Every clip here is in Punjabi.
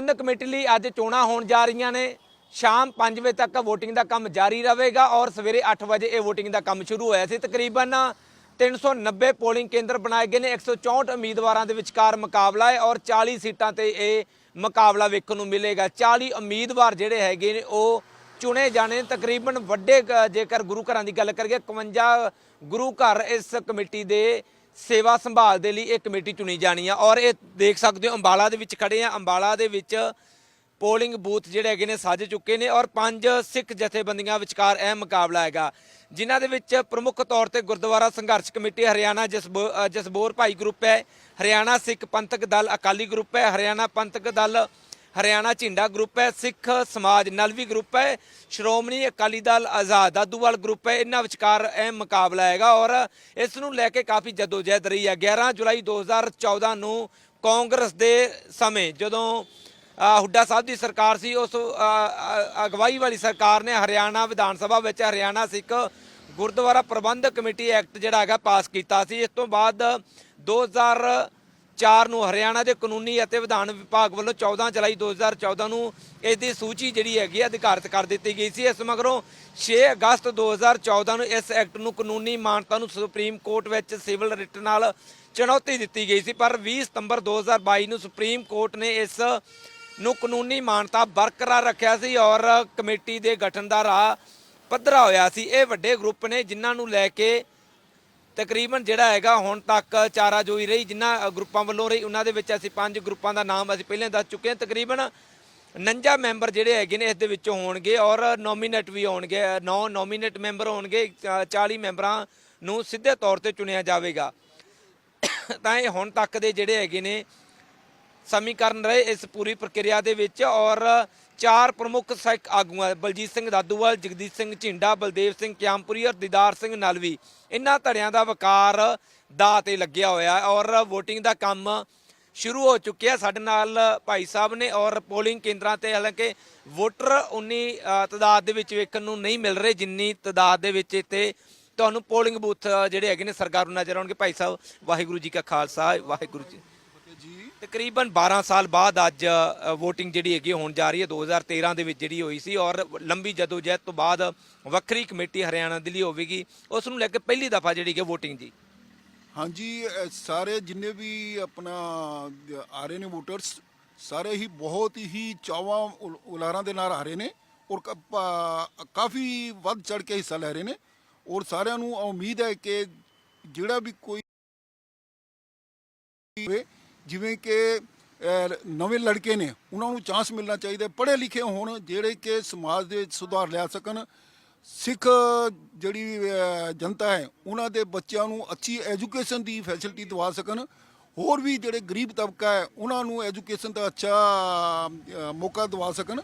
ਪ੍ਰਬੰਧਕ ਕਮੇਟੀ ਲਈ ਅੱਜ ਚੋਣਾਂ ਹੋਣ ਜਾ ਰਹੀਆਂ ਨੇ। ਸ਼ਾਮ 5 ਵਜੇ ਤੱਕ VOTING ਦਾ ਕੰਮ ਜਾਰੀ ਰਹੇਗਾ ਔਰ ਸਵੇਰੇ 8 ਵਜੇ ਇਹ VOTING ਦਾ ਕੰਮ ਸ਼ੁਰੂ ਹੋਇਆ ਸੀ। ਤਕਰੀਬਨ 390 ਪੋਲਿੰਗ ਕੇਂਦਰ ਬਣਾਏ ਗਏ ਨੇ 164 ਉਮੀਦਵਾਰਾਂ ਦੇ ਵਿਚਕਾਰ ਮੁਕਾਬਲਾ ਹੈ ਔਰ 40 ਸੀਟਾਂ ਤੇ ਇਹ ਮੁਕਾਬਲਾ ਵੇਖਣ ਨੂੰ ਮਿਲੇਗਾ। 40 ਉਮੀਦਵਾਰ ਜਿਹੜੇ ਹੈਗੇ ਨੇ, ਉਹ ਚੁਣੇ ਜਾਣੇ ਤਕਰੀਬਨ ਵੱਡੇ ਜੇਕਰ ਗੁਰੂ ਘਰਾਂ ਦੀ ਗੱਲ ਕਰੀਏ 51 ਗੁਰੂ ਘਰ ਇਸ ਕਮੇਟੀ ਦੇ ਸੇਵਾ ਸੰਭਾਲ ਦੇ ਲਈ ਇਹ ਕਮੇਟੀ ਚੁਣੀ ਜਾਣੀ ਆ ਔਰ ਇਹ ਦੇਖ ਸਕਦੇ ਹੋ ਅੰਬਾਲਾ ਦੇ ਵਿੱਚ ਖੜੇ ਆ। ਅੰਬਾਲਾ ਦੇ ਵਿੱਚ ਪੋਲਿੰਗ ਬੂਥ ਜਿਹੜੇ ਹੈਗੇ ਨੇ ਸਾਜ ਚੁੱਕੇ ਨੇ ਔਰ ਪੰਜ ਸਿੱਖ ਜਥੇਬੰਦੀਆਂ ਵਿਚਕਾਰ ਇਹ ਮੁਕਾਬਲਾ ਹੈਗਾ। ਜਿਨ੍ਹਾਂ ਦੇ ਵਿੱਚ ਪ੍ਰਮੁੱਖ ਤੌਰ ਤੇ ਗੁਰਦੁਆਰਾ ਸੰਘਰਸ਼ ਕਮੇਟੀ ਹਰਿਆਣਾ ਜਸਬੋ- ਜਸਬੋਰ ਭਾਈ ਗਰੁੱਪ ਹੈ, ਹਰਿਆਣਾ ਸਿੱਖ ਪੰਥਕ ਦਲ ਅਕਾਲੀ ਗਰੁੱਪ ਹੈ, ਹਰਿਆਣਾ ਪੰਥਕ ਦਲ ਹਰਿਆਣਾ ਝਿੰਡਾ ਗਰੁੱਪ ਹੈ, ਸਿੱਖ ਸਮਾਜ ਨਲਵੀ ਗਰੁੱਪ ਹੈ, ਸ਼੍ਰੋਮਣੀ ਅਕਾਲੀ ਦਲ ਆਜ਼ਾਦ ਦਾਦੂਵਾਲ ਗਰੁੱਪ ਹੈ, ਇਹਨਾਂ ਵਿਚਕਾਰ ਅਹਿਮ ਮੁਕਾਬਲਾ ਹੈਗਾ ਔਰ ਇਸ ਨੂੰ ਲੈ ਕੇ ਕਾਫੀ ਜਦੋਜਹਿਦ ਰਹੀ ਹੈ। 11 ਜੁਲਾਈ 2014 ਨੂੰ ਕਾਂਗਰਸ ਦੇ ਸਮੇਂ ਜਦੋਂ ਹੁੱਡਾ ਸਾਹਿਬ ਦੀ ਸਰਕਾਰ ਸੀ, ਉਸ ਅਗਵਾਈ ਵਾਲੀ ਸਰਕਾਰ ਨੇ ਹਰਿਆਣਾ ਵਿਧਾਨ ਸਭਾ ਵਿੱਚ ਹਰਿਆਣਾ ਸਿੱਖ ਗੁਰਦੁਆਰਾ ਪ੍ਰਬੰਧਕ ਕਮੇਟੀ ਐਕਟ ਜਿਹੜਾ ਹੈਗਾ ਪਾਸ ਕੀਤਾ ਸੀ। ਇਸ ਤੋਂ ਬਾਅਦ 2004 ਨੂੰ ਹਰਿਆਣਾ ਦੇ ਕਾਨੂੰਨੀ ਅਤੇ ਵਿਧਾਨ ਵਿਭਾਗ ਵੱਲੋਂ 14 ਜੁਲਾਈ 2014 ਨੂੰ ਇਸ ਦੀ ਸੂਚੀ ਜਿਹੜੀ ਹੈਗੀ ਹੈ ਅਧਿਕਾਰਤ ਕਰ ਦਿੱਤੀ ਗਈ ਸੀ। ਇਸ ਮਗਰੋਂ 6 ਅਗਸਤ 2014 ਨੂੰ ਇਸ ਐਕਟ ਨੂੰ ਕਾਨੂੰਨੀ ਮਾਨਤਾ ਨੂੰ ਸੁਪਰੀਮ ਕੋਰਟ ਵਿੱਚ ਸਿਵਲ ਰਿਟ ਨਾਲ ਚੁਣੌਤੀ ਦਿੱਤੀ ਗਈ ਸੀ। ਪਰ 20 ਸਤੰਬਰ 2022 ਨੂੰ ਸੁਪਰੀਮ ਕੋਰਟ ਨੇ ਇਸ ਨੂੰ ਕਾਨੂੰਨੀ ਮਾਨਤਾ ਬਰਕਰਾਰ ਰੱਖਿਆ ਸੀ ਔਰ ਕਮੇਟੀ ਦੇ ਗਠਨ ਦਾ ਰਾਹ ਪੱਧਰਾ ਹੋਇਆ ਸੀ। ਇਹ ਵੱਡੇ ਗਰੁੱਪ ਨੇ ਜਿਨ੍ਹਾਂ ਨੂੰ ਲੈ ਕੇ ਤਕਰੀਬਨ ਜਿਹੜਾ ਹੈਗਾ ਹੁਣ ਤੱਕ ਚਾਰਾ ਜੋਈ ਰਹੀ ਜਿਨ੍ਹਾਂ ਗਰੁੱਪਾਂ ਵੱਲੋਂ ਰਹੀ ਉਹਨਾਂ ਦੇ ਵਿੱਚ ਅਸੀਂ ਪੰਜ ਗਰੁੱਪਾਂ ਦਾ ਨਾਮ ਅਸੀਂ ਪਹਿਲਾਂ ਦੱਸ ਚੁੱਕੇ ਹਾਂ। ਤਕਰੀਬਨ 49 ਮੈਂਬਰ ਜਿਹੜੇ ਹੈਗੇ ਨੇ ਇਸ ਦੇ ਵਿੱਚੋਂ ਹੋਣਗੇ ਔਰ ਨੋਮੀਨੇਟ ਵੀ ਹੋਣਗੇ 9 ਨੋਮੀਨੇਟ ਮੈਂਬਰ ਹੋਣਗੇ ਅ, 40 ਮੈਂਬਰਾਂ ਨੂੰ ਸਿੱਧੇ ਤੌਰ ਤੇ ਚੁਣਿਆ ਜਾਵੇਗਾ। ਤਾਂ ਇਹ ਹੁਣ ਤੱਕ ਦੇ ਜਿਹੜੇ ਹੈਗੇ ਨੇ ਸਮੀਕਰਨ ਰਹੇ ਇਸ ਪੂਰੀ ਪ੍ਰਕਿਰਿਆ ਦੇ ਵਿੱਚ ਔਰ ਚਾਰ ਪ੍ਰਮੁੱਖ ਸਿੱਖ ਆਗੂਆਂ ਬਲਜੀਤ ਸਿੰਘ ਦਾਦੂਵਾਲ ਜਗਦੀਸ਼ ਸਿੰਘ ਝਿੰਡਾ ਬਲਦੇਵ ਸਿੰਘ ਕਿਆਮਪੁਰੀ ਔਰ ਦੀਦਾਰ ਸਿੰਘ ਨਲਵੀ। ਇਹਨਾਂ ਧੜਿਆਂ ਦਾ ਵਕਾਰ ਦਾ ਤੇ ਲੱਗਿਆ ਹੋਇਆ ਔਰ VOTING ਦਾ ਕੰਮ ਸ਼ੁਰੂ ਹੋ ਚੁੱਕਿਆ ਸਾਡੇ ਨਾਲ ਭਾਈ ਸਾਹਿਬ ਨੇ ਔਰ ਪੋਲਿੰਗ ਕੇਂਦਰਾਂ ਤੇ ਹਾਲਾਂਕਿ ਵੋਟਰ ਉਨੀ ਅ, ਤਾਦਾਦ ਦੇ ਵਿੱਚ ਵੇਖਣ ਨੂੰ ਨਹੀਂ ਮਿਲ ਰਹੇ। ਜਿੰਨੀ ਤਾਦਾਦ ਦੇ ਵਿੱਚ ਇੱਥੇ ਤੁਹਾਨੂੰ ਪੋਲਿੰਗ ਬੂਥ ਜਿਹੜੇ ਹੈਗੇ ਨੇ ਸਰਕਾਰ ਨੂੰ ਨਜ਼ਰ ਆਉਣਗੇ। ਭਾਈ ਸਾਹਿਬ ਵਾਹਿਗੁਰੂ ਜੀ ਕਾ ਖਾਲਸਾ ਵਾਹਿਗੁਰੂ ਜੀ ਤਕਰੀਬਨ 12 ਸਾਲ ਬਾਅਦ ਅੱਜ VOTING ਜਿਹੜੀ ਹੈਗੀ ਹੋਣ ਜਾ ਰਹੀ ਹੈ। 2013 ਦੇ ਵਿੱਚ ਜਿਹੜੀ ਹੋਈ ਸੀ ਔਰ ਲੰਬੀ ਜਦੋਜਹਿਦ ਤੋਂ ਬਾਅਦ ਵੱਖਰੀ ਕਮੇਟੀ ਹਰਿਆਣਾ ਦੇ ਲਈ ਹੋਵੇਗੀ। ਉਸ ਨੂੰ ਲੈ ਕੇ ਪਹਿਲੀ ਦਫਾ ਜਿਹੜੀ ਹੈ VOTING ਜੀ। ਹਾਂਜੀ ਸਾਰੇ ਜਿੰਨੇ ਵੀ ਆਪਣਾ ਆ ਰਹੇ ਨੇ ਵੋਟਰਸ ਸਾਰੇ ਹੀ ਬਹੁਤ ਹੀ ਚਾਵਾਂ ਉਲ- ਉਲਾਰਾਂ ਦੇ ਨਾਲ ਆ ਰਹੇ ਨੇ ਔਰ ਕਾਫੀ ਵੱਧ ਚੜ ਕੇ ਹਿੱਸਾ ਲੈ ਰਹੇ ਨੇ ਔਰ ਸਾਰਿਆਂ ਨੂੰ ਉਮੀਦ ਹੈ ਕਿ ਜਿਹੜਾ ਵੀ ਕੋਈ ਜਿਵੇਂ ਕਿ ਨਵੇਂ ਲੜਕੇ ਨੇ, ਉਹਨਾਂ ਨੂੰ ਚਾਂਸ ਮਿਲਣਾ ਚਾਹੀਦਾ ਪੜ੍ਹੇ ਲਿਖੇ ਹੋਣ, ਜਿਹੜੇ ਕਿ ਸਮਾਜ ਦੇ ਵਿੱਚ ਸੁਧਾਰ ਲਿਆ ਸਕਣ। ਸਿੱਖ ਜਿਹੜੀ ਜਨਤਾ ਹੈ, ਉਹਨਾਂ ਦੇ ਬੱਚਿਆਂ ਨੂੰ ਅੱਛੀ ਐਜੂਕੇਸ਼ਨ ਦੀ ਫੈਸਿਲਿਟੀ ਦਵਾ ਸਕਣ। ਹੋਰ ਵੀ ਜਿਹੜੇ ਗਰੀਬ ਤਬਕਾ ਹੈ, ਉਹਨਾਂ ਨੂੰ ਐਜੂਕੇਸ਼ਨ ਦਾ ਅੱਛਾ ਮੌਕਾ ਦਵਾ ਸਕਣ।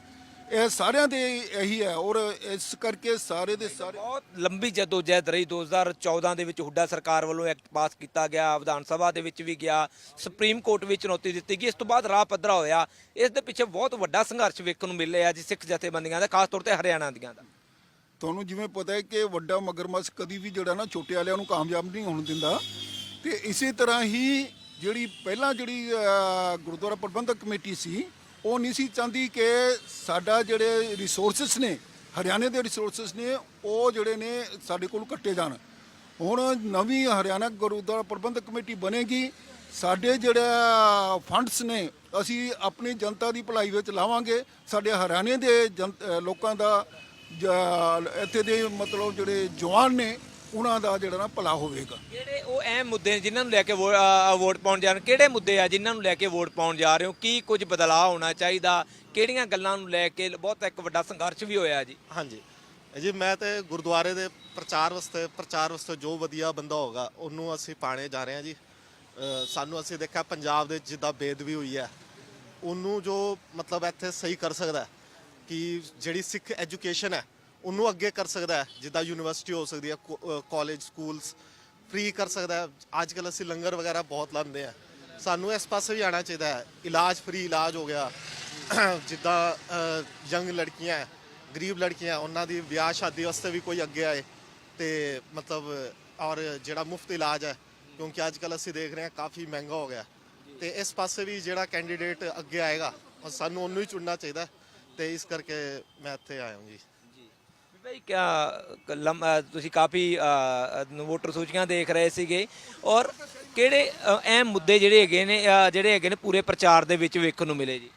ਇਹ ਸਾਰਿਆਂ ਦੇ ਇਹੀ ਹੈ ਔਰ ਇਸ ਕਰਕੇ ਸਾਰੇ ਦੇ ਸਾਰੇ ਬਹੁਤ ਲੰਬੀ ਜਦੋਜਹਿਦ ਰਹੀ। 2014 ਦੇ ਵਿੱਚ ਹੁੱਡਾ ਸਰਕਾਰ ਵੱਲੋਂ ਐਕਟ ਪਾਸ ਕੀਤਾ ਗਿਆ। ਵਿਧਾਨ ਸਭਾ ਦੇ ਵਿੱਚ ਵੀ ਗਿਆ। ਸੁਪਰੀਮ ਕੋਰਟ ਵਿੱਚ ਚੁਣੌਤੀ ਦਿੱਤੀ ਗਈ। ਇਸ ਤੋਂ ਬਾਅਦ ਰਾਹ ਪੱਧਰਾ ਹੋਇਆ। ਇਸ ਦੇ ਪਿੱਛੇ ਬਹੁਤ ਵੱਡਾ ਸੰਘਰਸ਼ ਵੇਖਣ ਨੂੰ ਮਿਲਿਆ ਜੀ ਸਿੱਖ ਜਥੇਬੰਦੀਆਂ ਦਾ ਖਾਸ ਤੌਰ ਤੇ ਹਰਿਆਣਾ ਦੀਆਂ ਦਾ। ਤੁਹਾਨੂੰ ਜਿਵੇਂ ਪਤਾ ਹੈ ਕਿ ਵੱਡਾ ਮਗਰਮੱਛ ਕਦੀ ਵੀ ਜਿਹੜਾ ਨਾ ਛੋਟੇ ਵਾਲਿਆਂ ਨੂੰ ਕਾਮਯਾਬ ਨਹੀਂ ਹੋਣ ਦਿੰਦਾ। ਤੇ ਇਸੇ ਤਰ੍ਹਾਂ ਹੀ ਜਿਹੜੀ ਪਹਿਲਾਂ ਜਿਹੜੀ ਗੁਰਦੁਆਰਾ ਪ੍ਰਬੰਧਕ ਕਮੇਟੀ ਸੀ ਉਹ ਨਹੀਂ ਸੀ ਚਾਹੁੰਦੀ ਕਿ ਸਾਡਾ ਜਿਹੜੇ ਰਿਸੋਰਸਸ ਨੇ, ਹਰਿਆਣੇ ਦੇ ਰਿਸੋਰਸਸ ਨੇ, ਉਹ ਜਿਹੜੇ ਨੇ ਸਾਡੇ ਕੋਲ ਕੱਟੇ ਜਾਣ। ਹੁਣ ਨਵੀਂ ਹਰਿਆਣਾ ਗੁਰਦੁਆਰਾ ਪ੍ਰਬੰਧਕ ਕਮੇਟੀ ਬਣੇਗੀ, ਸਾਡੇ ਜਿਹੜਾ ਫੰਡਸ ਨੇ, ਅਸੀਂ ਆਪਣੀ ਜਨਤਾ ਦੀ ਭਲਾਈ ਵਿੱਚ ਲਾਵਾਂਗੇ। ਸਾਡੇ ਹਰਿਆਣੇ ਦੇ ਜਨ- ਲੋਕਾਂ ਦਾ ਇੱਥੇ ਦੇ ਮਤਲਬ ਜਿਹੜੇ ਜਵਾਨ ਨੇ ਉਹਨਾਂ ਦਾ ਜਿਹੜਾ ਨਾ ਭਲਾ ਹੋਵੇਗਾ। ਕਿਹੜੇ ਉਹ ਅਹਿਮ ਮੁੱਦੇ ਨੇ ਜਿਨ੍ਹਾਂ ਨੂੰ ਲੈ ਕੇ ਵੋ- ਅ, ਵੋਟ ਪਾਉਣ ਜਾ ਰਹੇ? ਕਿਹੜੇ ਮੁੱਦੇ ਆ ਜਿਨ੍ਹਾਂ ਨੂੰ ਲੈ ਕੇ ਵੋਟ ਪਾਉਣ ਜਾ ਰਹੇ ਹੋ? ਕੀ ਕੁਝ ਬਦਲਾਅ ਹੋਣਾ ਚਾਹੀਦਾ? ਕਿਹੜੀਆਂ ਗੱਲਾਂ ਨੂੰ ਲੈ ਕੇ ਬਹੁਤ ਇੱਕ ਵੱਡਾ ਸੰਘਰਸ਼ ਵੀ ਹੋਇਆ ਜੀ? ਹਾਂਜੀ। ਜੀ ਮੈਂ ਤੇ ਗੁਰਦੁਆਰੇ ਦੇ ਪ੍ਰਚਾਰ ਵਾਸਤੇ ਪ੍ਰਚਾਰ ਵਾਸਤੇ ਜੋ ਵਧੀਆ ਬੰਦਾ ਹੋਗਾ ਉਹਨੂੰ ਅਸੀਂ ਪਾਣੇ ਜਾ ਰਹੇ ਹਾਂ ਜੀ। ਅ, ਸਾਨੂੰ ਅਸੀਂ ਦੇਖਿਆ ਪੰਜਾਬ ਦੇ ਜਿੱਦਾਂ ਬੇਦਬੀ ਹੋਈ ਹੈ। ਉਹਨੂੰ ਜੋ ਮਤਲਬ ਇੱਥੇ ਸਹੀ ਕਰ ਸਕਦਾ ਹੈ ਕਿ ਜਿਹੜੀ ਸਿੱਖ ਐਜੂਕੇਸ਼ਨ ਹੈ ਉਹਨੂੰ ਅੱਗੇ ਕਰ ਸਕਦਾ ਹੈ, ਜਿੱਦਾਂ ਯੂਨੀਵਰਸਿਟੀ ਹੋ ਸਕਦੀ ਹੈ ਕਾਲਜ ਸਕੂਲਸ ਫ੍ਰੀ ਕਰ ਸਕਦਾ ਹੈ। ਅੱਜ ਕੱਲ ਅਸੀਂ ਲੰਗਰ ਵਗੈਰਾ ਬਹੁਤ ਲਾਉਂਦੇ ਆ ਸਾਨੂੰ ਇਸ ਪਾਸੇ ਵੀ ਆਉਣਾ ਚਾਹੀਦਾ ਹੈ। ਇਲਾਜ ਫ੍ਰੀ ਇਲਾਜ ਹੋ ਗਿਆ। ਜਿੱਦਾਂ ਯੰਗ ਲੜਕੀਆਂ ਗਰੀਬ ਲੜਕੀਆਂ, ਉਹਨਾਂ ਦੀ ਵਿਆਹ ਸ਼ਾਦੀ ਵਾਸਤੇ ਵੀ ਕੋਈ ਅੱਗੇ ਆਏ ਤੇ ਮਤਲਬ, ਔਰ ਜਿਹੜਾ ਮੁਫਤ ਇਲਾਜ ਹੈ, ਕਿਉਂਕਿ ਅੱਜ ਕੱਲ ਅਸੀਂ ਦੇਖ ਰਹੇ ਹਾਂ ਕਾਫੀ ਮਹਿੰਗਾ ਹੋ ਗਿਆ। ਤੇ ਇਸ ਪਾਸੇ ਵੀ ਜਿਹੜਾ ਕੈਂਡੀਡੇਟ ਅੱਗੇ ਆਏਗਾ ਸਾਨੂੰ ਉਹਨੂੰ ਹੀ ਚੁਣਨਾ ਚਾਹੀਦਾ ਹੈ। ਤੇ ਇਸ ਕਰਕੇ ਮੈਂ ਇੱਥੇ ਆਇਆ ਹਾਂ ਜੀ। ਭਾਈ ਕਿਆ, ਕ- ਤੁਸੀਂ ਕਾਫੀ ਵੋਟਰ ਸੂਚੀਆਂ ਦੇਖ ਰਹੇ ਸੀਗੇ ਔਰ ਕਿਹੜੇ ਅਹਿਮ ਮੁੱਦੇ ਜਿਹੜੇ ਹੈਗੇ ਨੇ ਜਿਹੜੇ ਹੈਗੇ ਨੇ ਪੂਰੇ ਪ੍ਰਚਾਰ ਦੇ ਵਿੱਚ ਵੇਖਣ ਨੂੰ ਮਿਲੇ ਜੀ?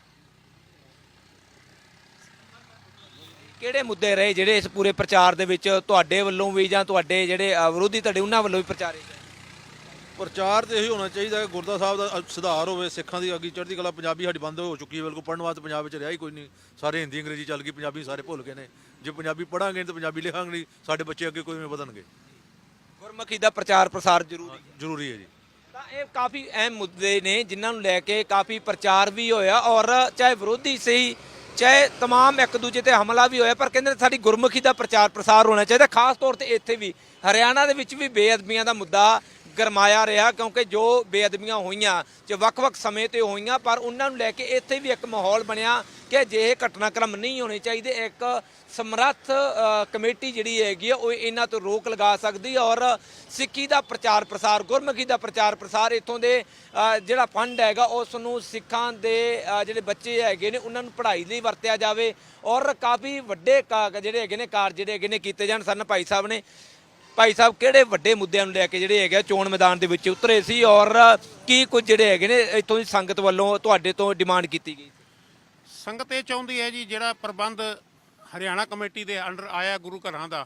ਕਿਹੜੇ ਮੁੱਦੇ ਰਹੇ ਜਿਹੜੇ ਇਸ ਪੂਰੇ ਪ੍ਰਚਾਰ ਦੇ ਵਿੱਚ ਤੁਹਾਡੇ ਵੱਲੋਂ ਵੀ ਜਾਂ ਤੁਹਾਡੇ ਜਿਹੜੇ ਵਿਰੋਧੀ ਧੜੇ, ਉਹਨਾਂ ਵੱਲੋਂ ਵੀ ਪ੍ਰਚਾਰੇ ਗਏ? ਪ੍ਰਚਾਰ ਤੇ ਇਹੀ ਹੋਣਾ ਚਾਹੀਦਾ ਕਿ ਗੁਰਦਾ ਸਾਹਿਬ ਦਾ ਅ- ਸੁਧਾਰ ਹੋਵੇ ਸਿੱਖਾਂ ਦੀ ਅੱਗੀ ਚੜ੍ਹਦੀ ਕਲਾ ਪੰਜਾਬੀ ਸਾਡੀ ਬੰਦ ਹੋ ਚੁੱਕੀ ਹੈ ਬਿਲਕੁਲ ਪੜ੍ਹਨ ਵਾਸਤੇ ਪੰਜਾਬ ਵਿੱਚ ਰਿਹਾ ਹੀ ਕੋਈ ਨਹੀਂ ਸਾਰੇ ਹਿੰਦੀ ਅੰਗਰੇਜ਼ੀ ਚੱਲ ਗਈ ਪੰਜਾਬੀ ਸਾਰੇ ਭੁੱਲ ਗਏ ਨੇ ਜੇ ਪੰਜਾਬੀ ਪੜਾਂਗੇ ਤਾਂ ਪੰਜਾਬੀ ਲਿਖਾਂਗੇ ਨਹੀਂ ਸਾਡੇ ਬੱਚੇ ਅੱਗੇ ਕੋਈ ਨਹੀਂ ਵਧਣਗੇ ਗੁਰਮੁਖੀ ਦਾ ਪ੍ਰਚਾਰ ਪ੍ਰਸਾਰ ਜ਼ਰੂਰੀ ਹੈ ਜ਼ਰੂਰੀ ਹੈ ਜੀ ਤਾਂ ਇਹ ਕਾਫੀ ਅਹਿਮ ਮੁੱਦੇ ਨੇ ਜਿਨ੍ਹਾਂ ਨੂੰ ਲੈ ਕੇ ਕਾਫੀ ਪ੍ਰਚਾਰ ਵੀ ਹੋਇਆ ਔਰ ਚਾਹੇ ਵਿਰੋਧੀ ਸਹੀ ਚਾਹੇ तमाम ਇੱਕ ਦੂਜੇ ਤੇ ਹਮਲਾ ਵੀ ਹੋਇਆ ਪਰ ਕਹਿੰਦੇ ਨੇ ਸਾਡੀ ਗੁਰਮੁਖੀ ਦਾ ਪ੍ਰਚਾਰ ਪ੍ਰਸਾਰ ਹੋਣਾ ਚਾਹੀਦਾ ਖਾਸ ਤੌਰ ਤੇ ਇੱਥੇ ਵੀ ਹਰਿਆਣਾ ਦੇ ਵਿੱਚ ਵੀ ਬੇਅਦਬੀਆਂ ਦਾ ਮੁੱਦਾ ਗਰਮਾਇਆ ਰਿਹਾ ਕਿਉਂਕਿ ਜੋ ਬੇਅਦਬੀਆਂ ਹੋਈਆਂ ਜੋ ਵੱਖ-ਵੱਖ ਸਮੇਂ ਤੇ ਹੋਈਆਂ, ਪਰ ਉਹਨਾਂ ਨੂੰ ਲੈ ਕੇ ਇੱਥੇ ਵੀ ਇੱਕ ਮਾਹੌਲ ਬਣਿਆ ਕਿ ਅਜਿਹੇ ਘਟਨਾਕ੍ਰਮ ਨਹੀਂ ਹੋਣੇ ਚਾਹੀਦੇ। ਇੱਕ ਸਮਰੱਥ ਕਮੇਟੀ ਜਿਹੜੀ ਹੈਗੀ ਆ, ਉਹ ਇਹਨਾਂ ਤੋਂ ਰੋਕ ਲਗਾ ਸਕਦੀ ਔਰ ਸਿੱਖੀ ਦਾ ਪ੍ਰਚਾਰ ਪ੍ਰਸਾਰ, ਗੁਰਮੁਖੀ ਦਾ ਪ੍ਰਚਾਰ ਪ੍ਰਸਾਰ ਇਥੋਂ ਦੇ ਜਿਹੜਾ ਫੰਡ ਹੈਗਾ, ਉਸ ਨੂੰ ਸਿੱਖਾਂ ਦੇ ਜਿਹੜੇ ਬੱਚੇ ਹੈਗੇ ਨੇ, ਉਹਨਾਂ ਨੂੰ ਪੜ੍ਹਾਈ ਲਈ ਵਰਤਿਆ ਜਾਵੇ ਔਰ ਕਾਫੀ ਵੱਡੇ ਕਾ- ਜਿਹੜੇ ਹੈਗੇ ਨੇ, ਕਾਰਜ ਜਿਹੜੇ ਹੈਗੇ ਨੇ ਕੀਤੇ ਜਾਣ। ਸਨ ਭਾਈ ਸਾਹਿਬ ਨੇ ਭਾਈ ਸਾਹਿਬ, ਕਿਹੜੇ ਵੱਡੇ ਮੁੱਦਿਆਂ ਨੂੰ ਲੈ ਕੇ ਜਿਹੜੇ ਹੈਗੇ ਆ ਚੋਣ ਮੈਦਾਨ ਦੇ ਵਿੱਚ ਉਤਰੇ ਸੀ ਔਰ ਕੀ ਕੁਝ ਜਿਹੜੇ ਹੈਗੇ ਨੇ ਇੱਥੋਂ ਦੀ ਸੰਗਤ ਵੱਲੋਂ ਤੁਹਾਡੇ ਤੋਂ ਡਿਮਾਂਡ ਕੀਤੀ ਗਈ? ਸੰਗਤ ਇਹ ਚਾਹੁੰਦੀ ਹੈ ਜੀ, ਜਿਹੜਾ ਪ੍ਰਬੰਧ ਹਰਿਆਣਾ ਕਮੇਟੀ ਦੇ ਅੰਡਰ ਆਇਆ ਗੁਰੂ ਘਰਾਂ ਦਾ,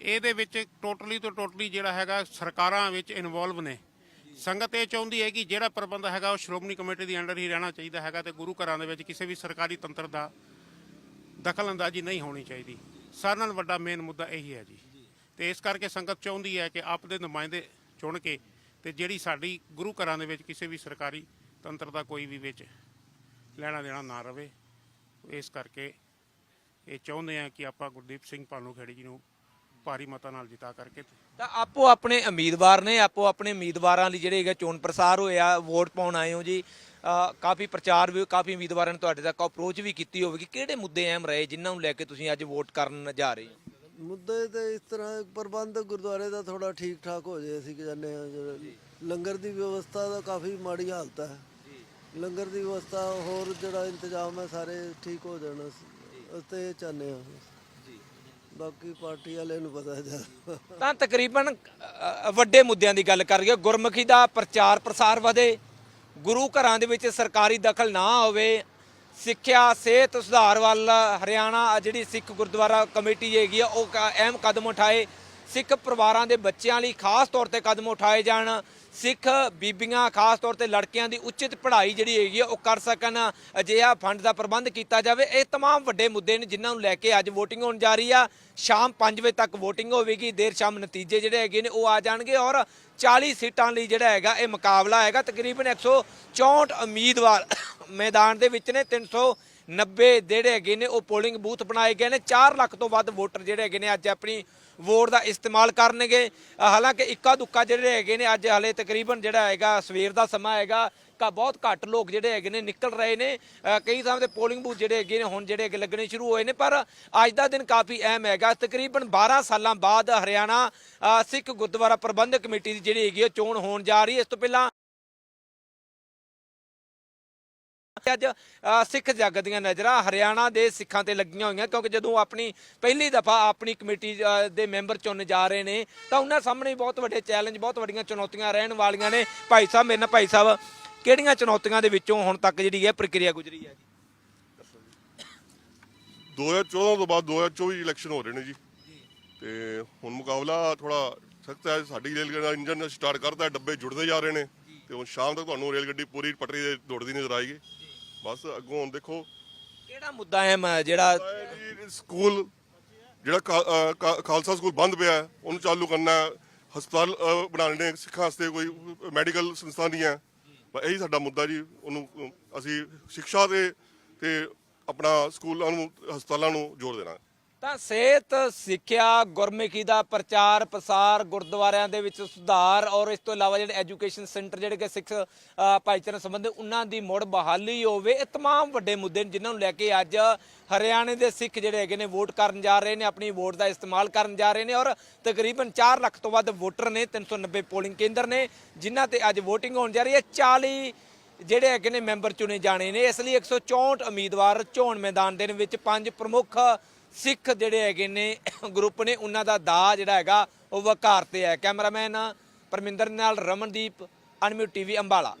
ਇਹਦੇ ਵਿੱਚ ਟੋਟਲੀ ਤੋਂ ਟੋਟਲੀ ਜਿਹੜਾ ਹੈਗਾ ਸਰਕਾਰਾਂ ਵਿੱਚ ਇਨਵੋਲਵ ਨੇ। ਸੰਗਤ ਇਹ ਚਾਹੁੰਦੀ ਹੈ ਕਿ ਜਿਹੜਾ ਪ੍ਰਬੰਧ ਹੈਗਾ ਉਹ ਸ਼੍ਰੋਮਣੀ ਕਮੇਟੀ ਦੇ ਅੰਡਰ ਹੀ ਰਹਿਣਾ ਚਾਹੀਦਾ ਹੈਗਾ ਤੇ ਗੁਰੂ ਘਰਾਂ ਦੇ ਵਿੱਚ ਕਿਸੇ ਵੀ ਸਰਕਾਰੀ ਤੰਤਰ ਦਾ ਦਖਲ ਅੰਦਾਜ਼ੀ ਨਹੀਂ ਹੋਣੀ ਚਾਹੀਦੀ। ਸਾਰਿਆਂ ਨਾਲ ਵੱਡਾ ਮੇਨ ਮੁੱਦਾ ਇਹੀ ਹੈ ਜੀ। ਤੇ ਇਸ ਕਰਕੇ ਸੰਗਤ ਚਾਹੁੰਦੀ ਹੈ ਕਿ ਆਪ ਦੇ ਨੁਮਾਇੰਦੇ ਚੁਣ ਕੇ ਤੇ ਜਿਹੜੀ ਸਾਡੀ ਗੁਰੂ ਘਰਾਂ ਦੇ ਵਿੱਚ ਕਿਸੇ ਵੀ ਸਰਕਾਰੀ ਤੰਤਰ ਦਾ ਕੋਈ ਵੀ ਵਿੱਚ ਲੈਣਾ ਦੇਣਾ ਨਾ ਰਵੇ, ਇਸ ਕਰਕੇ ਇਹ ਚਾਹੁੰਦੇ ਆ ਕਿ ਆਪਾਂ ਗੁਰਦੀਪ ਸਿੰਘ ਭਾਨੂ ਖੇੜੀ ਜੀ ਨੂੰ ਭਾਰੀ ਮਤਾਂ ਨਾਲ ਜਿਤਾ ਕਰਕੇ ਤਾਂ ਆਪੋ ਆਪਣੇ ਉਮੀਦਵਾਰ ਨੇ, ਆਪੋ ਆਪਣੇ ਉਮੀਦਵਾਰਾਂ ਲਈ ਜਿਹੜੇ ਹੈਗੇ ਚੋਣ ਪ੍ਰਸਾਰ ਹੋਇਆ ਵੋਟ ਪਾਉਣ ਆਏ ਹੋ ਜੀ। ਕਾਫੀ ਪ੍ਰਚਾਰ ਵੀ, ਕਾਫੀ ਉਮੀਦਵਾਰਾਂ ਨੇ ਤੁਹਾਡੇ ਤੱਕ ਅਪਰੋਚ ਵੀ ਕੀਤੀ ਹੋਵੇਗੀ। ਕਿਹੜੇ ਮੁੱਦੇ ਅਹਿਮ ਰਹੇ ਜਿਨ੍ਹਾਂ ਨੂੰ ਲੈ ਕੇ ਤੁਸੀਂ ਅੱਜ ਵੋਟ ਕਰਨ ਜਾ ਰਹੇ ਹੋ? ਮੁੱਦੇ ਤੇ ਇਸ ਤਰ੍ਹਾਂ ਪ੍ਰਬੰਧ ਗੁਰਦੁਆਰੇ ਦਾ ਥੋੜਾ ਠੀਕ ਠਾਕ ਹੋ ਜਾਏ ਅਸੀਂ ਕਿ ਜਾਂਦੇ ਹਾਂ ਲੰਗਰ ਦੀ ਵਿਵਸਥਾ ਦਾ ਕਾਫੀ ਮਾੜੀ ਹਾਲਤ ਹੈ। ਲੰਗਰ ਦੀ ਵਿਵਸਥਾ ਹੋਰ ਜਿਹੜਾ ਇੰਤਜ਼ਾਮ ਹੈ ਸਾਰੇ ਠੀਕ ਹੋ ਜਾਣ ਇਹ ਚਾਹੁੰਦੇ ਹਾਂ। ਬਾਕੀ ਪਾਰਟੀ ਵਾਲੇ ਨੂੰ ਪਤਾ ਜ਼ਿਆਦਾ ਤਾਂ ਤਕਰੀਬਨ ਵੱਡੇ ਮੁੱਦਿਆਂ ਦੀ ਗੱਲ ਕਰ ਰਹੀ ਹੈ। ਗੁਰਮੁਖੀ ਦਾ ਪ੍ਰਚਾਰ ਪ੍ਰਸਾਰ ਵਧੇ ਗੁਰੂ ਘਰਾਂ ਦੇ ਵਿੱਚ ਸਰਕਾਰੀ ਦਖਲ ਨਾ ਹੋਵੇ ਸਿੱਖਿਆ ਸਿਹਤ ਸੁਧਾਰ ਵੱਲ ਹਰਿਆਣਾ ਜਿਹੜੀ ਸਿੱਖ ਗੁਰਦੁਆਰਾ ਕਮੇਟੀ ਹੈਗੀ ਆ ਉਹ ਕ- ਅਹਿਮ ਕਦਮ ਉਠਾਏ ਸਿੱਖ ਪਰਿਵਾਰਾਂ ਦੇ ਬੱਚਿਆਂ ਲਈ ਖਾਸ ਤੌਰ ਤੇ ਕਦਮ ਉਠਾਏ ਜਾਣ ਸਿੱਖ ਬੀਬੀਆਂ ਖਾਸ ਤੌਰ ਤੇ ਲੜਕੀਆਂ ਦੀ ਉੱਚਿਤ ਪੜ੍ਹਾਈ ਜਿਹੜੀ ਹੈਗੀ ਆ ਉਹ ਕਰ ਸਕਣ ਅਜਿਹਾ ਫੰਡ ਦਾ ਪ੍ਰਬੰਧ ਕੀਤਾ ਜਾਵੇ ਇਹ तमाम ਵੱਡੇ ਮੁੱਦੇ ਨੇ ਜਿਨ੍ਹਾਂ ਨੂੰ ਲੈ ਕੇ ਅੱਜ VOTING ਹੋਣ ਜਾ ਰਹੀ ਆ ਸ਼ਾਮ 5 ਵਜੇ ਤੱਕ VOTING ਹੋਵੇਗੀ ਦੇਰ ਸ਼ਾਮ ਨਤੀਜੇ ਜਿਹੜੇ ਹੈਗੇ ਨੇ ਉਹ ਆ ਜਾਣਗੇ ਔਰ 40 ਸੀਟਾਂ ਲਈ ਜਿਹੜਾ ਹੈਗਾ ਇਹ ਮੁਕਾਬਲਾ ਹੈਗਾ ਤਕਰੀਬਨ 164 ਉਮੀਦਵਾਰ ਮੈਦਾਨ ਦੇ ਵਿੱਚ ਨੇ 390 ਜਿਹੜੇ ਹੈਗੇ ਨੇ, ਉਹ ਪੋਲਿੰਗ ਬੂਥ ਬਣਾਏ ਗਏ ਨੇ। 4 ਲੱਖ ਤੋਂ ਵੱਧ ਵੋਟਰ ਜਿਹੜੇ ਹੈਗੇ ਨੇ ਅੱਜ ਆਪਣੀ ਵੋਟ ਦਾ ਇਸਤੇਮਾਲ ਕਰਨਗੇ। ਹਾਲਾਂਕਿ ਇੱਕਾ ਦੁੱਕਾ ਜਿਹੜੇ ਹੈਗੇ ਨੇ, ਅੱਜ ਹਲੇ ਤਕਰੀਬਨ ਜਿਹੜਾ ਹੈਗਾ, ਸਵੇਰ ਦਾ ਸਮਾਂ ਹੈਗਾ। ਕਾ, ਬਹੁਤ ਘੱਟ ਲੋਕ ਜਿਹੜੇ ਹੈਗੇ ਨੇ, ਨਿਕਲ ਰਹੇ ਨੇ। ਕਈ ਥਾਂ ਤੇ ਪੋਲਿੰਗ ਬੂਥ ਜਿਹੜੇ ਹੈਗੇ ਨੇ, ਹੁਣ ਜਿਹੜੇ ਹੈਗੇ ਲੱਗਣੇ ਸ਼ੁਰੂ ਹੋਏ ਨੇ, ਪਰ ਅੱਜ ਦਾ ਦਿਨ ਕਾਫੀ ਅਹਿਮ ਹੈਗਾ। ਤਕਰੀਬਨ 12 ਸਾਲਾਂ ਬਾਅਦ ਹਰਿਆਣਾ ਸਿੱਖ ਗੁਰਦੁਆਰਾ ਪ੍ਰਬੰਧਕ ਕਮੇਟੀ ਦੀ ਜਿਹੜੀ ਹੈਗੀ ਉਹ ਚੋਣ ਹੋਣ ਜਾ ਰਹੀ ਹੈ। ਇਸ ਤੋਂ ਪਹਿਲਾਂ ਅੱਜ ਸਿੱਖ ਜੱਗ ਦੀਆਂ ਨਜ਼ਰਾਂ ਹਰਿਆਣਾ ਦੇ ਸਿੱਖਾਂ ਤੇ ਲੱਗੀਆਂ ਹੋਈਆਂ, ਕਿਉਂਕਿ ਜਦੋਂ ਆਪਣੀ ਪਹਿਲੀ ਦਫਾ ਆਪਣੀ ਕਮੇਟੀ ਦੇ ਮੈਂਬਰ ਚੁਣ ਜਾ ਰਹੇ ਨੇ, ਤਾਂ ਉਹਨਾਂ ਸਾਹਮਣੇ ਬਹੁਤ ਵੱਡੇ ਚੈਲੰਜ, ਬਹੁਤ ਵੱਡੀਆਂ ਚੁਣੌਤੀਆਂ ਰਹਿਣ ਵਾਲੀਆਂ ਨੇ। ਭਾਈ ਸਾਹਿਬ, ਮੇਰੇ ਨਾਲ ਭਾਈ ਸਾਹਿਬ, ਕਿਹੜੀਆਂ ਚੁਣੌਤੀਆਂ ਦੇ ਵਿੱਚੋਂ ਹੁਣ ਤੱਕ ਜਿਹੜੀ ਹੈ ਪ੍ਰਕਿਰਿਆ ਗੁਜ਼ਰੀ ਹੈ 2014 ਤੋਂ ਬਾਅਦ 2024 ਇਲੈਕਸ਼ਨ ਹੋ ਰਹੇ ਨੇ ਜੀ। ਤੇ ਹੁਣ ਮੁਕਾਬਲਾ ਥੋੜਾ ਸਖਤ ਹੈ, ਸਾਡੀ ਰੇਲ ਗੱਡੀ ਦਾ ਇੰਜਨ ਸਟਾਰਟ ਕਰਦਾ ਡੱਬੇ ਜੁੜਦੇ ਜਾ ਰਹੇ ਨੇ। ਤੇ ਹੁਣ ਸ਼ਾਮ ਤੱਕ ਤੁਹਾਨੂੰ ਰੇਲ ਗੱਡੀ ਪੂਰੀ ਪਟਰੀ ਤੇ ਦੌੜਦੀ ਨਜ਼ਰ ਆਏਗੀ। ਬਸ ਅੱਗੋਂ ਹੁਣ ਦੇਖੋ। ਕਿਹੜਾ ਮੁੱਦਾ ਅਹਿਮ ਹੈ ਜਿਹੜਾ ਇਹ ਜੀ ਸਕੂਲ ਜਿਹੜਾ ਖਾ- ਅਹ ਖਾ- ਖਾਲਸਾ ਸਕੂਲ ਬੰਦ ਪਿਆ ਹੈ, ਉਹਨੂੰ ਚਾਲੂ ਕਰਨਾ ਹੈ। ਹਸਪਤਾਲ ਅਹ, ਬਣਾਉਣੇ ਨੇ ਸਿੱਖਾਂ ਵਾਸਤੇ ਕੋਈ ਮੈਡੀਕਲ ਸੰਸਥਾ ਨਹੀਂ ਹੈ। ਬਸ ਇਹੀ ਸਾਡਾ ਮੁੱਦਾ ਜੀ ਉਹਨੂੰ ਅਹ, ਅਸੀਂ ਸਿੱਖਿਆ ਤੇ ਤੇ ਆਪਣਾ ਸਕੂਲਾਂ ਨੂੰ ਹਸਪਤਾਲਾਂ ਨੂੰ ਜੋੜ ਦੇਣਾ ਹੈ। ਤਾਂ ਸਿਹਤ ਸਿੱਖਿਆ ਗੁਰਮੁਖੀ ਦਾ ਪ੍ਰਚਾਰ ਪ੍ਰਸਾਰ ਗੁਰਦੁਆਰਿਆਂ ਦੇ ਵਿੱਚ ਸੁਧਾਰ ਔਰ ਇਸ ਤੋਂ ਇਲਾਵਾ ਜਿਹੜੇ ਐਜੂਕੇਸ਼ਨ ਸੈਂਟਰ ਜਿਹੜੇ ਕਿ ਸਿੱਖ ਅ, ਭਾਈਚਾਰੇ ਨਾਲ ਸੰਬੰਧਿਤ ਉਹਨਾਂ ਦੀ ਮੁੜ ਬਹਾਲੀ ਹੋਵੇ ਇਹ तमाम ਵੱਡੇ ਮੁੱਦੇ ਨੇ ਜਿਨ੍ਹਾਂ ਨੂੰ ਲੈ ਕੇ ਅੱਜ ਹਰਿਆਣੇ ਦੇ ਸਿੱਖ ਜਿਹੜੇ ਹੈਗੇ ਨੇ ਵੋਟ ਕਰਨ ਜਾ ਰਹੇ ਨੇ ਆਪਣੀ ਵੋਟ ਦਾ ਇਸਤੇਮਾਲ ਕਰਨ ਜਾ ਰਹੇ ਨੇ ਔਰ ਤਕਰੀਬਨ 4 ਲੱਖ ਤੋਂ ਵੱਧ ਵੋਟਰ ਨੇ 390 ਪੋਲਿੰਗ ਕੇਂਦਰ ਨੇ ਜਿਨ੍ਹਾਂ ਤੇ ਅੱਜ VOTING ਹੋਣ ਜਾ ਰਹੀ ਹੈ 40 ਜਿਹੜੇ ਹੈਗੇ ਨੇ ਮੈਂਬਰ ਚੁਣੇ ਜਾਣੇ ਨੇ ਇਸ ਲਈ 164 ਉਮੀਦਵਾਰ ਚੋਣ ਮੈਦਾਨ ਦੇ ਵਿੱਚ ਪੰਜ ਪ੍ਰਮੁੱਖ ਸਿੱਖ ਜਿਹੜੇ ਹੈਗੇ ਨੇ, ਗਰੁੱਪ ਨੇ, ਉਹਨਾਂ ਦਾ ਦਾ ਜਿਹੜਾ ਹੈਗਾ, ਉਹ ਵਕਾਰ ਤੇ ਹੈ। ਕੈਮਰਾਮੈਨ ਪਰਮਿੰਦਰ ਨਾਲ ਰਮਨਦੀਪ ਅਨਮਿਊਟ ਟੀਵੀ, ਅੰਬਾਲਾ।